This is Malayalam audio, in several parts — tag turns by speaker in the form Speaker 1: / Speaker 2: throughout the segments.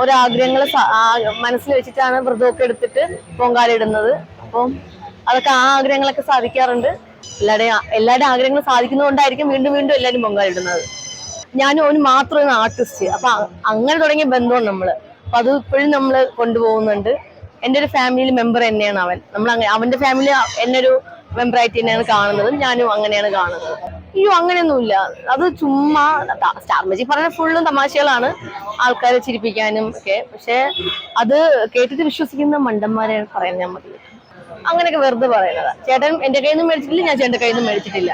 Speaker 1: ഒരാഗ്രഹങ്ങൾ മനസ്സിൽ വെച്ചിട്ടാണ് വ്രതമൊക്കെ എടുത്തിട്ട് പൊങ്കാല ഇടുന്നത്. അപ്പം അതൊക്കെ ആ ആഗ്രഹങ്ങളൊക്കെ സാധിക്കാറുണ്ട്. എല്ലാവരുടെയും എല്ലാവരുടെയും ആഗ്രഹങ്ങൾ സാധിക്കുന്നതുകൊണ്ടായിരിക്കും വീണ്ടും വീണ്ടും എല്ലാവരും പൊങ്കാല ഇടുന്നത്. ഞാനും അവന് മാത്രമാണ് ആർട്ടിസ്റ്റ്. അപ്പൊ അങ്ങനെ തുടങ്ങിയ ബന്ധമാണ് നമ്മൾ. അപ്പൊ അത് ഇപ്പോഴും നമ്മൾ കൊണ്ടുപോകുന്നുണ്ട്. എന്റെ ഒരു ഫാമിലിയിൽ മെമ്പർ തന്നെയാണ് അവൻ. നമ്മൾ അവന്റെ ഫാമിലി എന്നെ തന്നെയാണ് കാണുന്നത് ഞാനും അങ്ങനെയാണ് കാണുന്നത്. അയ്യോ അങ്ങനെയൊന്നുമില്ല. അത് ചുമ്മാ സ്റ്റാർ മജിക് പറയുന്ന ഫുള്ളും തമാശകളാണ് ആൾക്കാരെ ചിരിപ്പിക്കാനും ഒക്കെ. പക്ഷെ അത് കേട്ടിട്ട് വിശ്വസിക്കുന്ന മണ്ടന്മാരെയാണ് പറയുന്നത് ഞാൻ മതി അങ്ങനെയൊക്കെ വെറുതെ പറയുന്നത്. ചേട്ടൻ എന്റെ കയ്യിൽ നിന്ന് മേടിച്ചിട്ടില്ല ഞാൻ ചേട്ടന്റെ കയ്യിൽ നിന്ന് മേടിച്ചിട്ടില്ല.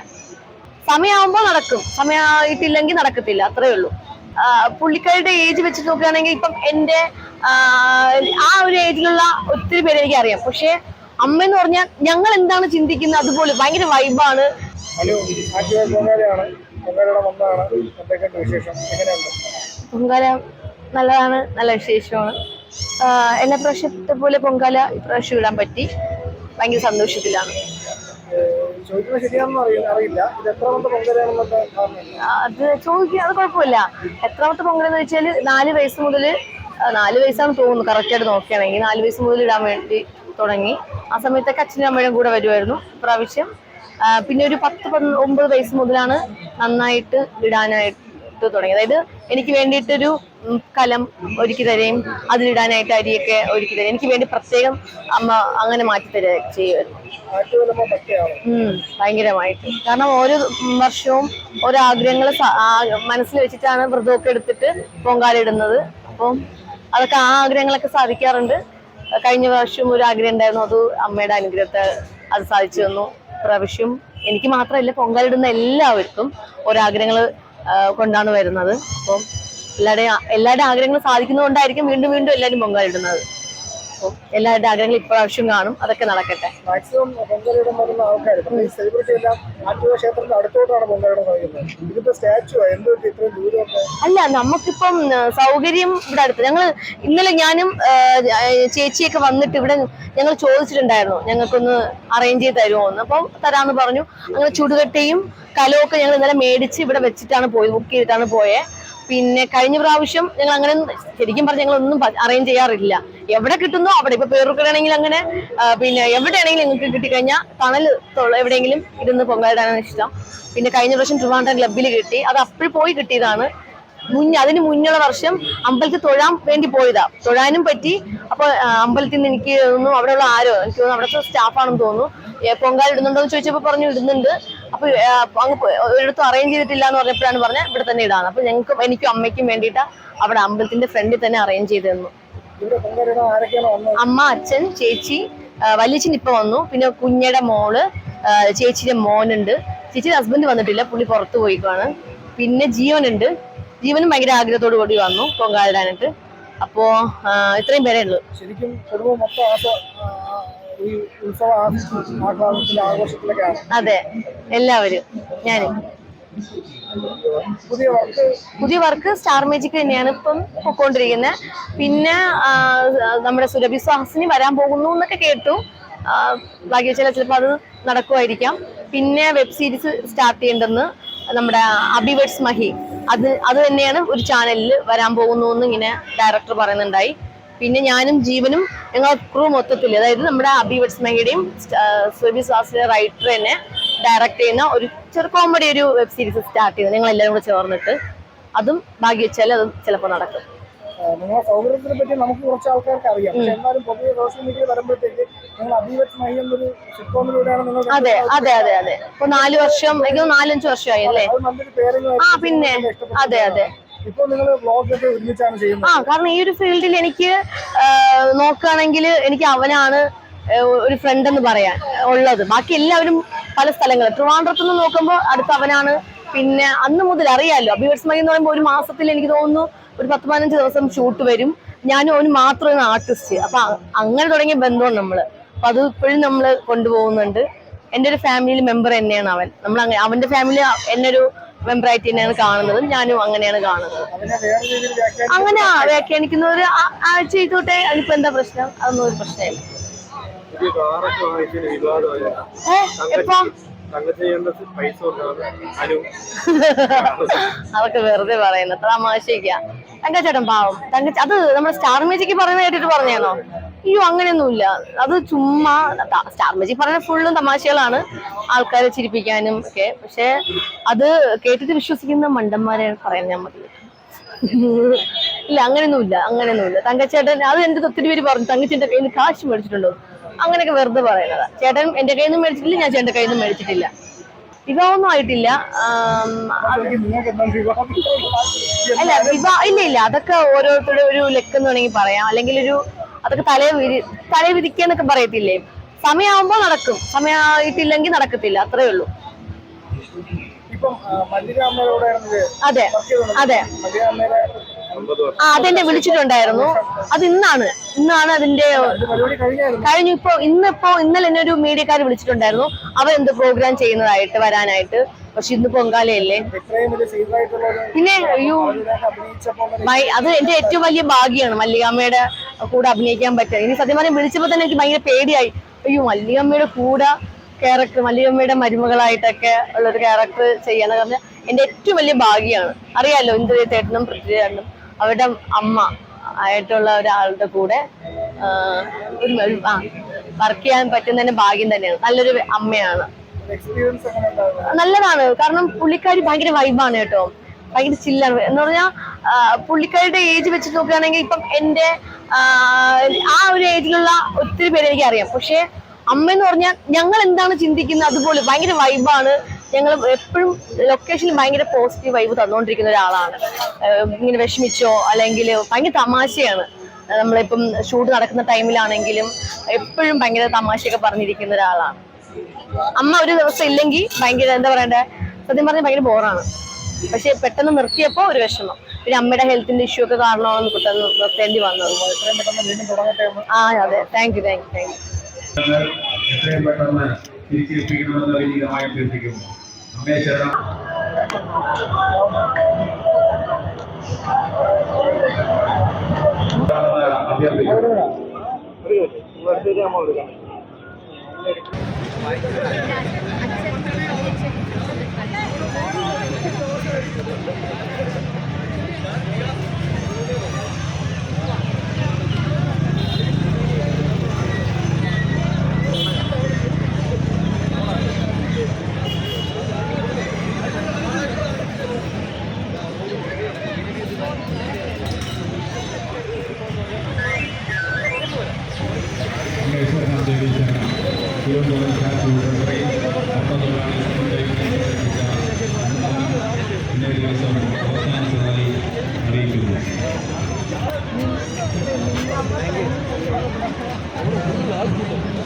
Speaker 1: സമയമാകുമ്പോൾ നടക്കും. സമയമായിട്ടില്ലെങ്കിൽ നടക്കത്തില്ല അത്രേ ഉള്ളൂ. പുള്ളിക്കാരുടെ ഏജ് വെച്ച് നോക്കുകയാണെങ്കിൽ ഇപ്പം എന്റെ ആ, ഒരു ഏജിലുള്ള ഒത്തിരി പേര് എനിക്ക് അറിയാം പക്ഷെ അമ്മ എന്ന് പറഞ്ഞാൽ ഞങ്ങൾ എന്താണ് ചിന്തിക്കുന്നത്? അതുപോലെ ഭയങ്കര വൈബാണ്
Speaker 2: ഹലോ ആറ്റുക പൊങ്കാലയാണ്. പൊങ്കാലയുടെ വന്നതാണ് എന്തൊക്കെയുണ്ട് വിശേഷം? എങ്ങനെയുണ്ട്?
Speaker 1: പൊങ്കാല നല്ലതാണ്. നല്ല വിശേഷമാണ്. എല്ലാ പ്രാവശ്യത്തെ പോലെ പൊങ്കാല ഇപ്രാവശ്യം ഇടാൻ പറ്റി. ഭയങ്കര സന്തോഷത്തിലാണ്. അത് ചോദിക്കുക അത് കുഴപ്പമില്ല. എത്രാമത്തെ പൊങ്കലെന്ന് വെച്ചാൽ നാല് വയസ്സ് മുതൽ നാല് വയസ്സാണ് തോന്നുന്നു. കറക്റ്റായിട്ട് നോക്കുകയാണെങ്കിൽ നാല് വയസ്സ് മുതൽ ഇടാൻ വേണ്ടി തുടങ്ങി. ആ സമയത്തൊക്കെ അച്ഛനും അമ്മയും കൂടെ വരുമായിരുന്നു പ്രാവശ്യം പിന്നെ ഒരു പത്ത് ഒമ്പത് വയസ്സ് മുതലാണ് നന്നായിട്ട് ഇടാനായിട്ട് തുടങ്ങി അതായത് എനിക്ക് വേണ്ടിയിട്ടൊരു കലം ഒരുക്കി തരുകയും അതിലിടാനായിട്ട് അരിയൊക്കെ ഒരുക്കി തരും എനിക്ക് വേണ്ടി പ്രത്യേകം അമ്മ അങ്ങനെ മാറ്റി തരുക ചെയ്യുമായിരുന്നു. ഭയങ്കരമായിട്ട്. കാരണം ഓരോ വർഷവും ഓരോ ആഗ്രഹങ്ങൾ മനസ്സിൽ വെച്ചിട്ടാണ് വ്രതമൊക്കെ എടുത്തിട്ട് പൊങ്കാല ഇടുന്നത്. അപ്പം അതൊക്കെ ആ ആഗ്രഹങ്ങളൊക്കെ സാധിക്കാറുണ്ട്. കഴിഞ്ഞ പ്രാവശ്യം ഒരു ആഗ്രഹം ഉണ്ടായിരുന്നു. അത് അമ്മയുടെ അനുഗ്രഹത്തെ അത് സാധിച്ചു തന്നു. പ്രാവശ്യം എനിക്ക് മാത്രമല്ല പൊങ്കാലിടുന്ന എല്ലാവർക്കും ഒരാഗ്രഹങ്ങൾ കൊണ്ടാണ് വരുന്നത്. അപ്പം എല്ലാവരുടെയും എല്ലാവരുടെയും ആഗ്രഹങ്ങൾ സാധിക്കുന്നതുകൊണ്ടായിരിക്കും വീണ്ടും വീണ്ടും എല്ലാവരും പൊങ്കാല ഇടുന്നത്. അപ്പം എല്ലാവരുടെ ആഗ്രഹങ്ങൾ ഇപ്രാവശ്യം കാണും. അതൊക്കെ നടക്കട്ടെ.
Speaker 2: മാക്സിമം വരുന്ന ആൾക്കാർ സെലിബ്രിറ്റി എല്ലാം ക്ഷേത്രത്തിന്റെ അടുത്തോട്ടാണ് ഇതിപ്പോ സ്റ്റാച്ചു ഇത്ര ദൂരമൊക്കെ?
Speaker 1: അല്ല നമുക്കിപ്പം സൗകര്യം ഇവിടെ അടുത്ത്. ഞങ്ങൾ ഇന്നലെ ഞാനും ചേച്ചിയൊക്കെ വന്നിട്ട് ഇവിടെ ഞങ്ങൾ ചോദിച്ചിട്ടുണ്ടായിരുന്നു. ഞങ്ങൾക്കൊന്ന് അറേഞ്ച് ചെയ്ത് തരുമോ എന്ന് അപ്പം തരാന്ന് പറഞ്ഞു. അങ്ങനെ ചുടുകട്ടയും കലമൊക്കെ ഞങ്ങൾ ഇന്നലെ മേടിച്ച് ഇവിടെ വെച്ചിട്ടാണ് പോയത്. ബുക്ക് ചെയ്തിട്ടാണ് പോയത് പിന്നെ കഴിഞ്ഞ പ്രാവശ്യം ഞങ്ങൾ അങ്ങനെ ശരിക്കും പറഞ്ഞ് ഞങ്ങൾ ഒന്നും അറേഞ്ച് ചെയ്യാറില്ല. എവിടെ കിട്ടുന്നോ അവിടെ. ഇപ്പൊ പേരുക്കടാണെങ്കിൽ അങ്ങനെ പിന്നെ എവിടെയാണെങ്കിലും നിങ്ങൾക്ക് കിട്ടിക്കഴിഞ്ഞാൽ തണൽ എവിടെയെങ്കിലും ഇരുന്ന് പൊങ്കാലിടാനാണ് ഇഷ്ടം. പിന്നെ കഴിഞ്ഞ പ്രാവശ്യം ട്രിവാൻഡ്രം ക്ലബിൽ കിട്ടി. അത് അപ്പോഴും പോയി കിട്ടിയതാണ്. മുന്നേ അതിന് മുന്നുള്ള വർഷം അമ്പലത്തിൽ തൊഴാൻ വേണ്ടി പോയതാ. തൊഴാനും പറ്റി. അപ്പൊ അമ്പലത്തിൽ നിന്ന് എനിക്ക് തോന്നുന്നു അവിടെയുള്ള ആരോ എനിക്ക് തോന്നുന്നു അവിടുത്തെ സ്റ്റാഫാണെന്ന് തോന്നുന്നു. പൊങ്കാല ഇടുന്നുണ്ടോ എന്ന് ചോദിച്ചപ്പോ പറഞ്ഞു ഇടുന്നുണ്ട്. അപ്പൊ അങ്ങ് ഒരിടത്തും അറേഞ്ച് ചെയ്തിട്ടില്ല എന്ന് പറഞ്ഞപ്പോഴാണ് പറഞ്ഞത് ഇവിടെ തന്നെ ഇടാന്ന്. അപ്പൊ ഞങ്ങൾക്കും എനിക്കും അമ്മയ്ക്കും വേണ്ടിയിട്ട് അവിടെ അമ്പലത്തിന്റെ ഫ്രണ്ടിൽ തന്നെ അറേഞ്ച് ചെയ്തു തന്നു അമ്മ അച്ഛൻ ചേച്ചി വലിയച്ഛൻ ഇപ്പൊ വന്നു. പിന്നെ കുഞ്ഞയുടെ മോൾ ചേച്ചിയുടെ മോനുണ്ട്. ചേച്ചിയുടെ ഹസ്ബൻഡ് വന്നിട്ടില്ല പുള്ളി പുറത്തു പോയിക്കാണ് പിന്നെ ജീവനുണ്ട്. ജീവനും ഭയങ്കര ആഗ്രഹത്തോടു കൂടി വന്നു പൊങ്കാലിടാനായിട്ട്. അപ്പോ ഇത്രയും പേരേ ഉള്ളൂ.
Speaker 2: ശരിക്കും കുടുംബം മൊത്തം ഈ ഉത്സവ ആഘോഷത്തിലൊക്കെയാണ്
Speaker 1: അതെ. എല്ലാവരും. ഞാനും.
Speaker 2: പുതിയ വർക്ക്
Speaker 1: സ്റ്റാർ മേജിക് തന്നെയാണ് ഇപ്പം പൊക്കോണ്ടിരിക്കുന്നത് പിന്നെ നമ്മുടെ സുരഭി സുഹാസിനി വരാൻ പോകുന്നു എന്നൊക്കെ കേട്ടു. വെച്ചാൽ ചിലപ്പോൾ അത് നടക്കുമായിരിക്കാം. പിന്നെ വെബ് സീരീസ് സ്റ്റാർട്ട് ചെയ്യേണ്ടെന്ന് നമ്മുടെ അബിവേഡ്സ് മഹി. അത് അത് തന്നെയാണ് ഒരു ചാനലിൽ വരാൻ പോകുന്നു എന്ന് ഇങ്ങനെ ഡയറക്ടർ പറയുന്നുണ്ടായി. പിന്നെ ഞാനും ജീവനും ഞങ്ങൾ ക്രൂ മൊത്തത്തിൽ അതായത് നമ്മുടെ അബിവേഡ്സ് മഹിയുടെയും സുരഭി സുഹാസിന്റെ റൈറ്റർ തന്നെ ഡയറക്ട് ചെയ്യുന്ന ഒരു ചെറു കോമഡി ഒരു വെബ് സീരീസ് സ്റ്റാർട്ട് ചെയ്തു ഞങ്ങൾ എല്ലാവരും കൂടെ ചേർന്നിട്ട് അതും ഭാഗ്യ വെച്ചാൽ അതും ചിലപ്പോൾ നടക്കും.
Speaker 2: നിങ്ങളെ സൗകര്യത്തിനെ പറ്റി നമുക്ക് കുറച്ച് ആൾക്കാർക്ക് അറിയാം. പക്ഷെ എന്നാലും പൊതുവെ സോഷ്യൽ മീഡിയ വരുമ്പോഴത്തേക്ക് നിങ്ങൾ മഹി എന്നൊരു സിറ്റോമിലൂടെയാണ് നിങ്ങൾ
Speaker 1: അതെ അതെ അതെ അതെ. ഇപ്പൊ നാല് വർഷം ഏകദേശം നാലഞ്ചു വർഷമായി അല്ലേ?
Speaker 2: നല്ലൊരു പേരിങ്
Speaker 1: ആ പിന്നെ. അതെ അതെ.
Speaker 2: ഇപ്പൊ നിങ്ങൾ വ്ളോഗ് ഒക്കെ ഒരുമിച്ചാണ് ചെയ്യുന്നത്.
Speaker 1: ആ കാരണം ഈ ഒരു ഫീൽഡിൽ എനിക്ക് നോക്കുകയാണെങ്കിൽ എനിക്ക് അവനാണ് ഒരു ഫ്രണ്ട് എന്ന് പറയാൻ ഉള്ളത്. ബാക്കി എല്ലാവരും പല സ്ഥലങ്ങൾ. ട്രിവാൻഡ്രത്ത് നിന്ന് നോക്കുമ്പോൾ അടുത്ത അവനാണ്. പിന്നെ അന്ന് മുതൽ അറിയാലോ അഭിവർസ് മൈ എന്ന് പറയുമ്പോൾ ഒരു മാസത്തിൽ എനിക്ക് തോന്നുന്നു ഒരു പത്ത് പതിനഞ്ച് ദിവസം ഷൂട്ട് വരും. ഞാനും അവന് മാത്രമാണ് ആർട്ടിസ്റ്റ് അപ്പൊ അങ്ങനെ തുടങ്ങിയ ബന്ധമാണ് നമ്മൾ. അപ്പൊ അത് ഇപ്പോഴും നമ്മൾ കൊണ്ടുപോകുന്നുണ്ട്. എന്റെ ഒരു ഫാമിലി മെമ്പർ തന്നെയാണ് അവൻ. നമ്മൾ അങ്ങനെ അവന്റെ ഫാമിലി എന്നെ ഒരു മെമ്പറായിട്ട് തന്നെയാണ് കാണുന്നത് ഞാനും അങ്ങനെയാണ് കാണുന്നത്. അങ്ങനെ വ്യാഖ്യാനിക്കുന്നവർ ആ ചെയ്തോട്ടെ. അതിപ്പോ എന്താ പ്രശ്നം? അതൊന്നും ഒരു പ്രശ്നമില്ല.
Speaker 3: പുതിയ കാറൊക്കെ വാങ്ങിച്ചതിന് വിവാദമായ? പൈസ
Speaker 1: അതൊക്കെ വെറുതെ പറയുന്നത് തമാശയ്ക്ക. തങ്കച്ചേട്ടൻ പാവം. തങ്കച്ച അത് നമ്മുടെ സ്റ്റാർ മേജിക്ക് പറയുന്ന കേട്ടിട്ട് പറഞ്ഞോ അയ്യോ അങ്ങനെയൊന്നുമില്ല. അത് ചുമ്മാ സ്റ്റാർ മ്യൂസിക് പറയുന്ന ഫുള്ളും തമാശകളാണ് ആൾക്കാരെ ചിരിപ്പിക്കാനും ഒക്കെ. പക്ഷെ അത് കേട്ടിട്ട് വിശ്വസിക്കുന്ന മണ്ടന്മാരെ പറയാൻ ഞാൻ മതി ഇല്ല അങ്ങനെയൊന്നുമില്ല അങ്ങനെയൊന്നുമില്ല. തങ്കച്ചേട്ടൻ അത് എന്റെ ഒത്തിരി പേര് പറഞ്ഞു. തങ്കച്ചേട്ടൻ കയ്യിൽ നിന്ന് കാശ് മേടിച്ചിട്ടുണ്ടോ? അങ്ങനെയൊക്കെ വെറുതെ പറയുന്നത്. ചേട്ടൻ എന്റെ കയ്യിൽ നിന്ന് മേടിച്ചിട്ടില്ല ഞാൻ ചേട്ടന്റെ കയ്യിൽ നിന്ന് മേടിച്ചിട്ടില്ല. വിവാഹമൊന്നും ആയിട്ടില്ല? അല്ല വിവാഹ ഇല്ല ഇല്ല. അതൊക്കെ ഓരോരുത്തരുടെ ഒരു ലക്ക് എന്ന് വേണമെങ്കിൽ പറയാം. അല്ലെങ്കിൽ ഒരു അതൊക്കെ തലേ വിരി തലേ വിരിക്കാന്നൊക്കെ പറയത്തില്ലേ? സമയമാകുമ്പോൾ നടക്കും. സമയമായിട്ടില്ലെങ്കിൽ നടക്കത്തില്ല. അത്രേ ഉള്ളൂ. അതെ അതെ. ആ അതെന്നെ വിളിച്ചിട്ടുണ്ടായിരുന്നു. അത് ഇന്നാണ്. ഇന്നാണ് അതിന്റെ കഴിഞ്ഞു ഇപ്പോ ഇന്നിപ്പോ ഇന്നലെ എന്നെ ഒരു മീഡിയക്കാർ വിളിച്ചിട്ടുണ്ടായിരുന്നു. അവരെന്ത് പ്രോഗ്രാം ചെയ്യുന്നതായിട്ട് വരാനായിട്ട്. പക്ഷെ ഇന്ന് പൊങ്കാലയല്ലേ. പിന്നെ അയ്യോ. അത് എന്റെ ഏറ്റവും വലിയ ഭാഗ്യമാണ് മല്ലികാമ്മയുടെ കൂടെ അഭിനയിക്കാൻ പറ്റുക. ഇനി സത്യം പറഞ്ഞാൽ വിളിച്ചപ്പോൾ തന്നെ എനിക്ക് ഭയങ്കര പേടിയായി. അയ്യോ മല്ലികമ്മയുടെ കൂടെ ക്യാരക്ടർ മല്ലികമ്മയുടെ മരുമകളായിട്ടൊക്കെ ഉള്ളൊരു ക്യാരക്ടർ ചെയ്യാന്ന് പറഞ്ഞാൽ എന്റെ ഏറ്റവും വലിയ ഭാഗ്യമാണ് അറിയാലോ ഇന്ദ്രിയത്തേട്ടനും പൃഥ്വിചേട്ടനും അവരുടെ അമ്മ ആയിട്ടുള്ള ഒരാളുടെ കൂടെ ഒരു ആ വർക്ക് ചെയ്യാൻ പറ്റുന്നതിന് ഭാഗ്യം തന്നെയാണ്. നല്ലൊരു അമ്മയാണ്. നല്ലതാണ്. കാരണം പുള്ളിക്കാരി ഭയങ്കര വൈബാണ് കേട്ടോ. ഭയങ്കര ചില്ലാണ് എന്ന് പറഞ്ഞാൽ പുള്ളിക്കാരുടെ ഏജ് വെച്ച് നോക്കുകയാണെങ്കിൽ ഇപ്പം എന്റെ ആ, ആ ഒരു ഏജിലുള്ള ഒത്തിരി പേര് എനിക്ക് അറിയാം പക്ഷേ അമ്മ എന്ന് പറഞ്ഞാൽ ഞങ്ങൾ എന്താണ് ചിന്തിക്കുന്നത്? അതുപോലെ ഭയങ്കര വൈബാണ് ഞങ്ങൾ എപ്പോഴും ലൊക്കേഷനിൽ ഭയങ്കര പോസിറ്റീവ് വൈബ് തന്നുകൊണ്ടിരിക്കുന്ന ഒരാളാണ്. ഇങ്ങനെ വിഷമിച്ചോ അല്ലെങ്കിൽ ഭയങ്കര തമാശയാണ്. നമ്മളിപ്പം ഷൂട്ട് നടക്കുന്ന ടൈമിലാണെങ്കിലും എപ്പോഴും ഭയങ്കര തമാശയൊക്കെ പറഞ്ഞിരിക്കുന്ന ഒരാളാണ്. അമ്മ ഒരു ദിവസം ഇല്ലെങ്കിൽ ഭയങ്കര എന്താ പറയണ്ടേ സത്യം പറഞ്ഞാൽ ഭയങ്കര ബോറാണ് പക്ഷെ പെട്ടെന്ന് നിർത്തിയപ്പോൾ ഒരു വിഷമം. പിന്നെ അമ്മയുടെ ഹെൽത്തിന്റെ ഇഷ്യൂ ഒക്കെ കാരണമാണ് പെട്ടെന്ന് നിർത്തേണ്ടി വന്നത്.
Speaker 2: എത്രയും പെട്ടെന്ന് വീണ്ടും തുടങ്ങട്ടെ
Speaker 1: ആ അതെ. Thank you thank you thank you
Speaker 4: വിനീതമായി അഭ്യർത്ഥിക്കുന്നു
Speaker 3: quiero comenzar
Speaker 4: su respeto a todos los que están en el de de